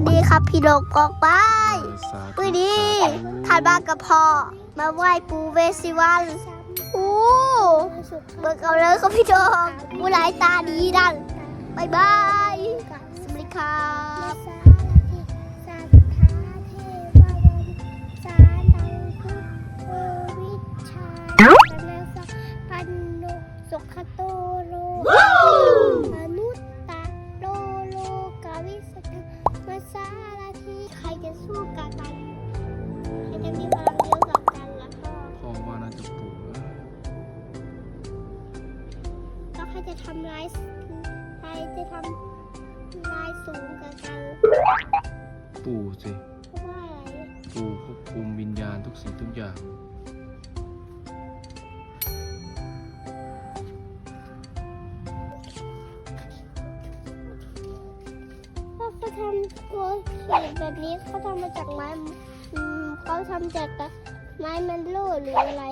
วันดีครับพี่นกออกไปสาธุปืนดีสาธุทานบ้านกับพ่อมาไหว้ปูเวสสิวันอู้เบิกเอาเลยครับพี่นกผู้หลายตาดีดังบายบายสวัสดีครับสุขโตโล ก็ใครจะทำร้ายใครจะทำลายสูงกับกัน ปู่สิ เพราะว่าอะไรปู่ควบคุมวิญญาณทุกสิ่งทุกอย่างเพราะเขาทำตัวเขียนแบบนี้เขาทำมาจากไม้อืมเขาทำจากไม้แมนโลหรืออะไร